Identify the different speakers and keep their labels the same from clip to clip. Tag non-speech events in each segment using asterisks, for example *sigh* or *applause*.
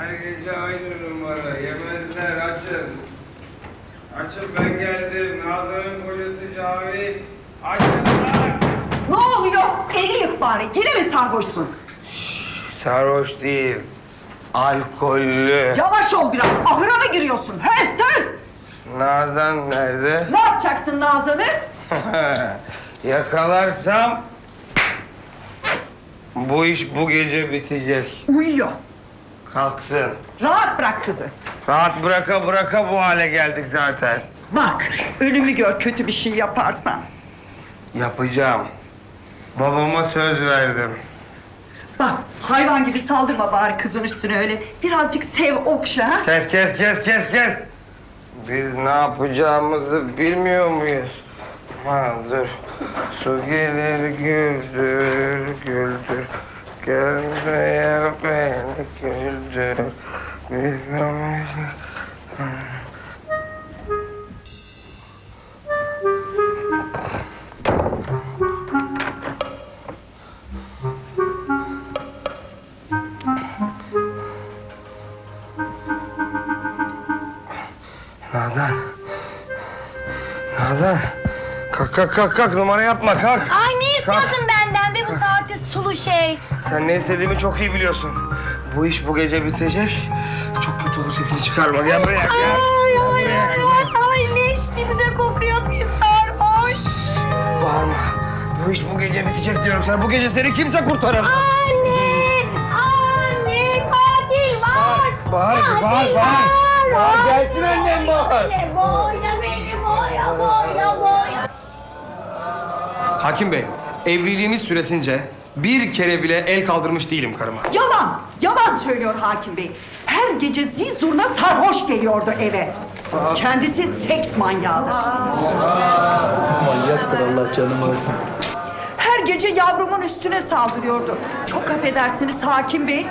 Speaker 1: Her gece aynı numara. Yemezler açın. Açın ben geldim. Nazan'ın kocası Cavit. Açın lan.
Speaker 2: Ne oluyor? Eli yık bari. Yine mi sarhoşsun?
Speaker 1: Sarhoş değil. Alkollü.
Speaker 2: Yavaş ol biraz. Ahıra mı giriyorsun? Höz höz.
Speaker 1: Nazan nerede?
Speaker 2: Ne yapacaksın Nazan'ı? *laughs*
Speaker 1: Yakalarsam bu iş bu gece bitecek.
Speaker 2: Uyuyor.
Speaker 1: Kalksın.
Speaker 2: Rahat bırak kızı.
Speaker 1: Rahat bıraka bıraka bu hale geldik zaten.
Speaker 2: Bak, ölümü gör kötü bir şey yaparsan.
Speaker 1: Yapacağım. Babama söz verdim.
Speaker 2: Bak, hayvan gibi saldırma bari kızın üstüne öyle. Birazcık sev, okşa ha.
Speaker 1: Kes kes kes kes kes. Biz ne yapacağımızı bilmiyor muyuz? Ha dur. Su gelir güldür güldür. Gelmeyen beni güldür. Nazan. Nazan. Kalk kalk kalk kalk numara yapma kalk.
Speaker 3: Ay ne istiyorsun sulu şey?
Speaker 1: Sen ne istediğimi çok iyi biliyorsun. Bu iş bu gece bitecek. Çok kötü olur sesini çıkarma. Gel buraya gel.
Speaker 3: Ay ay ay ay leş gibi de kokuyor bir sarhoş.
Speaker 1: Bağırma. Bu iş bu gece bitecek diyorum sana. Bu gece seni kimse kurtaramaz.
Speaker 3: Anne! Anne! Katil var!
Speaker 1: Bağır, bağır, bağır.
Speaker 3: var!
Speaker 1: Bağır, gelsin annem, bağır.
Speaker 3: Boya beni boya boya boya.
Speaker 4: Hakim Bey, evliliğimiz süresince bir kere bile el kaldırmış değilim karıma.
Speaker 2: Yalan, yalan söylüyor hakim bey. Her gece zil zurna sarhoş geliyordu eve. Kendisi seks manyağıdır.
Speaker 5: Manyaktır Allah canımı alsın.
Speaker 2: Her gece yavrumun üstüne saldırıyordu. Çok affedersiniz hakim bey.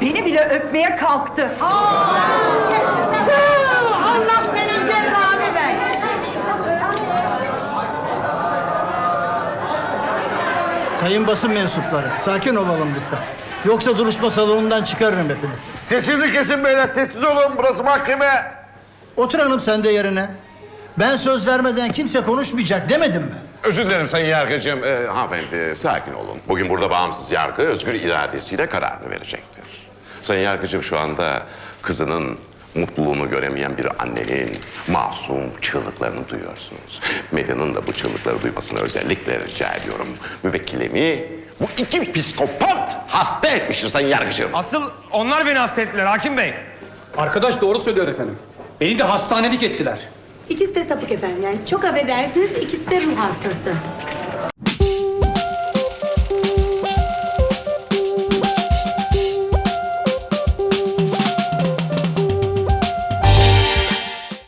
Speaker 2: Beni bile öpmeye kalktı.
Speaker 3: Allah
Speaker 5: Sayın basın mensupları, sakin olalım lütfen. Yoksa duruşma salonundan çıkarırım hepiniz.
Speaker 6: Sesinizi kesin beyler, sessiz olun. Burası mahkeme.
Speaker 5: Otur hanım sen de yerine. Ben söz vermeden kimse konuşmayacak demedim mi?
Speaker 6: Özür dilerim Sayın Yargıcığım. Ee, hanımefendi sakin olun. Bugün burada bağımsız yargı özgür iradesiyle kararını verecektir. Sayın Yargıcığım şu anda kızının mutluluğunu göremeyen bir annenin masum çığlıklarını duyuyorsunuz. Medyanın da bu çığlıkları duymasını özellikle rica ediyorum. Müvekkilimi bu iki psikopat hasta etmiştir Sayın Yargıcığım.
Speaker 4: Asıl onlar beni hasta ettiler Hakim Bey.
Speaker 7: Arkadaş doğru söylüyor efendim. Beni de hastanelik ettiler.
Speaker 8: İkisi de sapık efendim. Yani çok affedersiniz ikisi de ruh hastası.